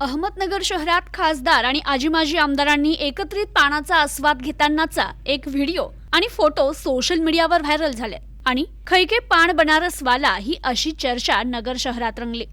अहमदनगर शहरात खासदार आणि आजी माजी आमदारांनी एकत्रित पानाचा आस्वाद घेतानाचा एक व्हिडिओ आणि फोटो सोशल मीडियावर व्हायरल झाले. आणि खैके पान बनारसवाला ही अशी चर्चा नगर शहरात रंगली.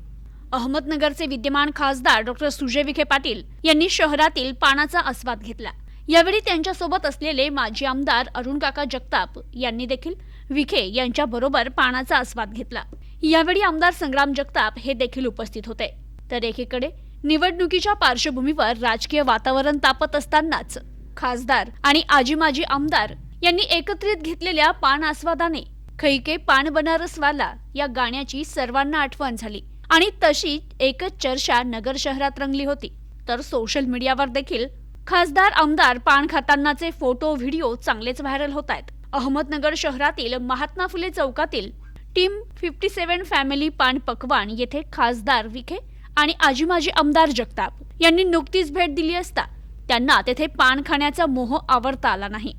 अहमदनगरचे विद्यमान खासदार डॉक्टर सुजय विखे पाटील यांनी शहरातील पानाचा आस्वाद घेतला. यावेळी त्यांच्यासोबत असलेले माजी आमदार अरुण काका जगताप यांनी देखील विखे यांच्या बरोबर पानाचा आस्वाद घेतला. यावेळी आमदार संग्राम जगताप हे देखील उपस्थित होते. तर एकीकडे निवडणुकीच्या पार्श्वभूमीवर राजकीय वातावरण तापत असतानाच खासदार आणि आजी माजी आमदार यांनी एकत्रित घेतलेल्या पान आस्वादाने खैके पान बनारसवाला या गाण्याची सर्वांना आठवण झाली. आणि तशी एकच चर्चा नगर शहरात रंगली होती. तर सोशल मीडियावर देखील खासदार आमदार पान खातानाचे फोटो व्हिडिओ चांगलेच व्हायरल होत आहेत. अहमदनगर शहरातील महात्मा फुले चौकातील team fifty seven family Paan Pakwan येथे खासदार विखे आणि आजी माजी आमदार जगताप यांनी नुकतीच भेट दिली असता त्यांना तेथे पान खाण्याचा मोह आवडता आला नाही.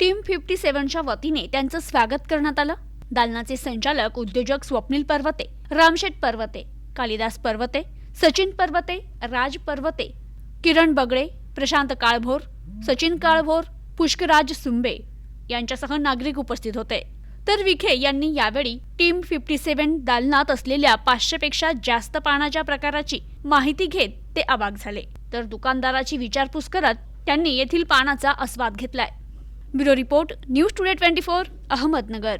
टीम फिफ्टी सेव्हनच्या वतीने त्यांचं स्वागत करण्यात आलं. दालनाचे संचालक उद्योजक स्वप्नील पर्वते रामशेठ पर्वते कालिदास पर्वते सचिन पर्वते राज पर्वते किरण बगडे प्रशांत काळभोर सचिन काळभोर पुष्कराज सुंबे यांच्यासह नागरिक उपस्थित होते. तर विखे यांनी यावेळी टीम फिफ्टी सेव्हन दालनात असलेल्या पाचशेपेक्षा जास्त पानाच्या प्रकाराची माहिती घेत ते अवाक झाले. तर दुकानदाराची विचारपूस करत त्यांनी येथील पानाचा आस्वाद घेतलाय. Bureau report news today twenty four Ahmednagar.